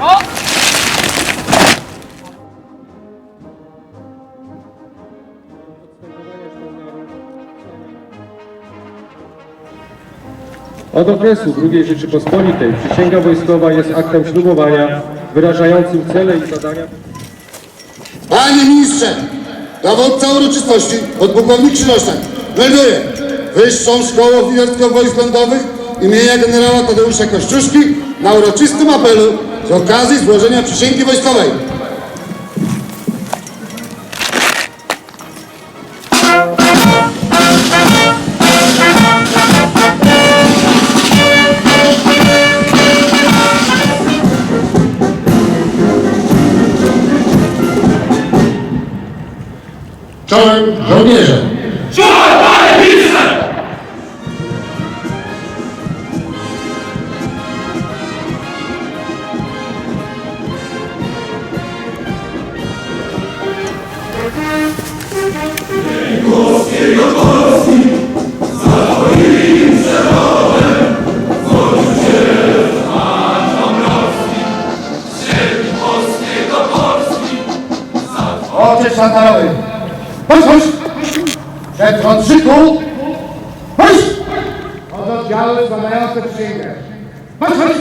No! Od okresu II Rzeczypospolitej przysięga wojskowa jest aktem ślubowania wyrażającym cele i zadania. Panie ministrze, dowódca uroczystości, podpułkownik Krzyżoszek, melduje Wyższą Szkołą Wywiadków Wojsk Lądowych imienia generała Tadeusza Kościuszki na uroczystym apelu z okazji złożenia przysięgi wojskowej. Czołem żołnierze! Ojciec sztandarowy! Chodź, chodź! Przed odrzyku! Chodź! Od oddziały składające przysięgę. Chodź, chodź!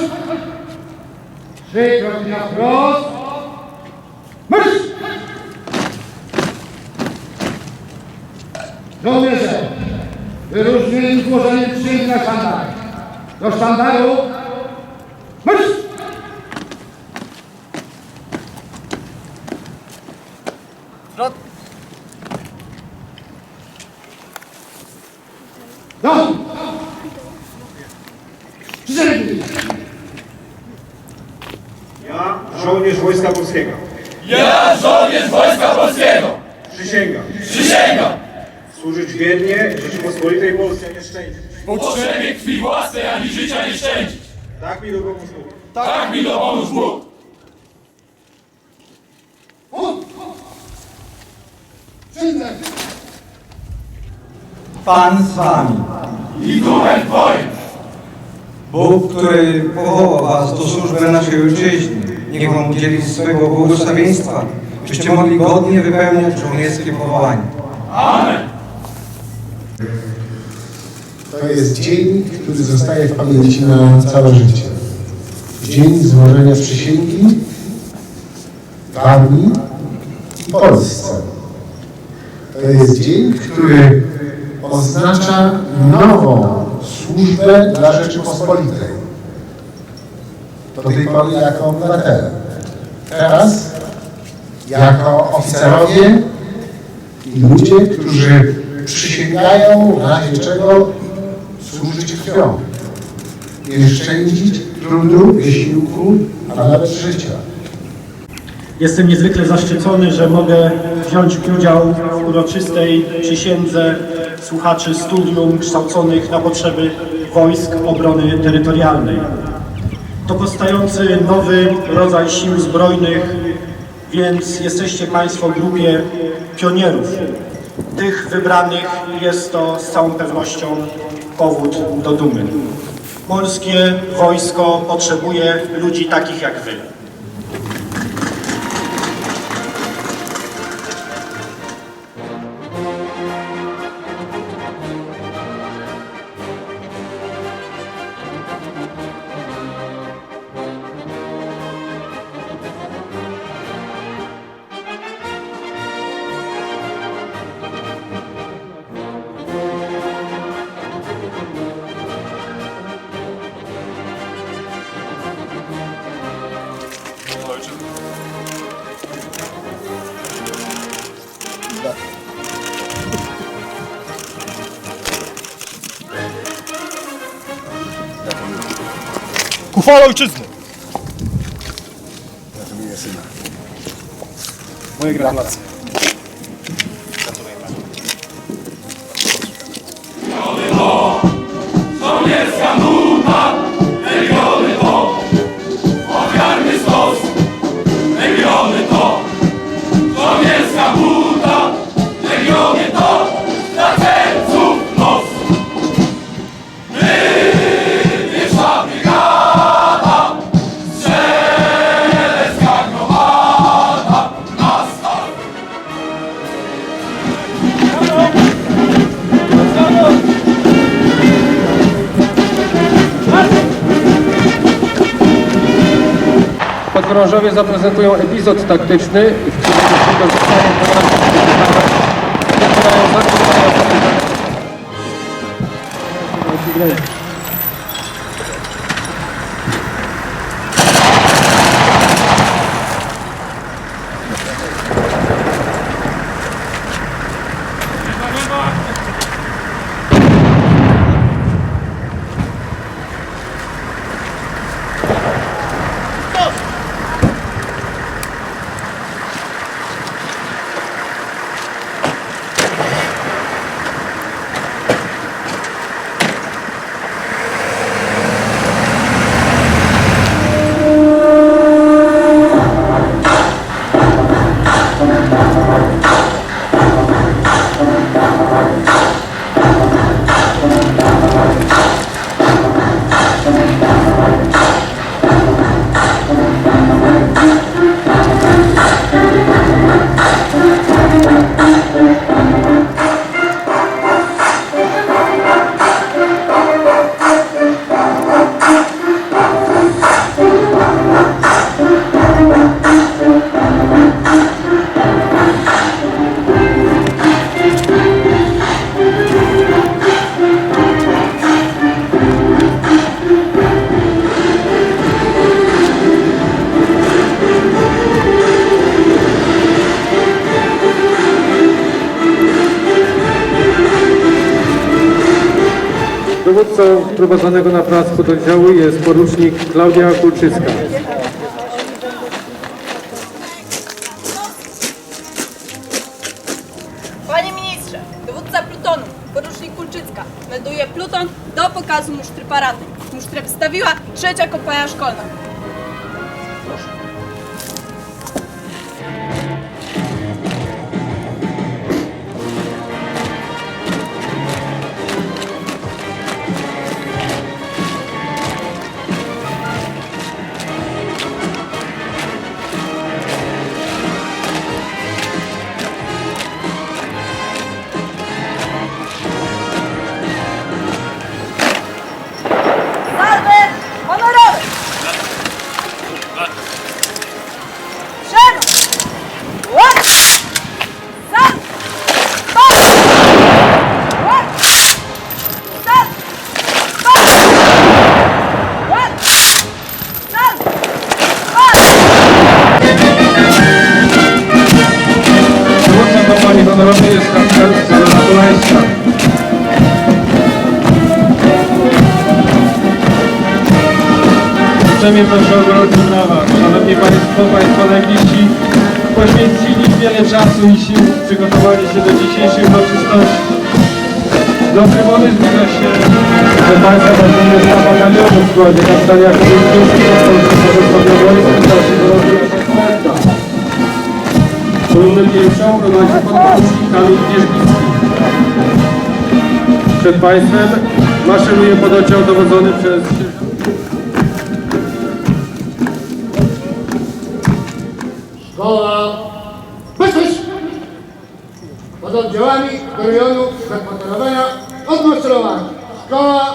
Trzy kroki na wprost. Marsz! Żołnierze, wyróżnieni złożeniem przysięgi na sztandar. Do sztandaru marsz! Do! Przysięgi! Ja, żołnierz Wojska Polskiego, Ja, żołnierz Wojska Polskiego, przysięgam przysięgam służyć wiernie Rzeczypospolitej Polskiej, a nie szczędzić. potrzebie krwi własnej ani życia nie szczędzić. Tak mi dopomóż Bóg. Tak mi dopomóż Bóg. Przyjdę! Pan z wami. I duchem Twoim. Bóg, który powołał was do służby naszej ojczyźnie, niech wam udzieli swego błogosławieństwa, byście mogli godnie wypełniać żołnierskie powołanie. Amen. To jest dzień, który zostaje w pamięci na całe życie. Dzień złożenia przysięgi w armii i Polsce. To jest dzień, który oznacza nową służbę dla Rzeczypospolitej. Do tej pory jako obywatele. Teraz jako oficerowie i ludzie, którzy przysięgają w razie czego służyć krwią, nie szczędzić trudu, wysiłku, a nawet życia. Jestem niezwykle zaszczycony, że mogę wziąć udział w uroczystej przysiędze słuchaczy studium kształconych na potrzeby wojsk obrony terytorialnej. To powstający nowy rodzaj sił zbrojnych, więc jesteście Państwo w grupie pionierów. Tych wybranych jest to z całą pewnością powód do dumy. Polskie wojsko potrzebuje ludzi takich jak Wy. Ku chwale ojczyzny! Moje gratulacje. Podchorążowie zaprezentują epizod taktyczny, w którym wykorzystają Dowódcą prowadzonego na plac pododdziału jest porucznik Klaudia Kulczycka. Panie ministrze, dowódca plutonu, porucznik Kulczycka, melduje pluton do pokazu musztry paradnej. Musztrę wystawiła trzecia kompania szkolna. Proszę o gorący brawa. Szanowni Państwo, Państwo najbliżsi poświęcili wiele czasu i sił w przygotowaniu się do dzisiejszej uroczystości. Do trybuny zbliża się że Państwa ważny sztab batalionu w składzie kapitania Kowalskiego, Polskiego Wojska, starszy dorosły Państwa. Kolumnę pierwszą prowadzi podporucznik Kamil Wierzbicki. Przed Państwem maszeruje pododdział dowodzony przez ضاع بسبس فضل جواني بريانو خدمة ربنا أضمى السلوان ضاع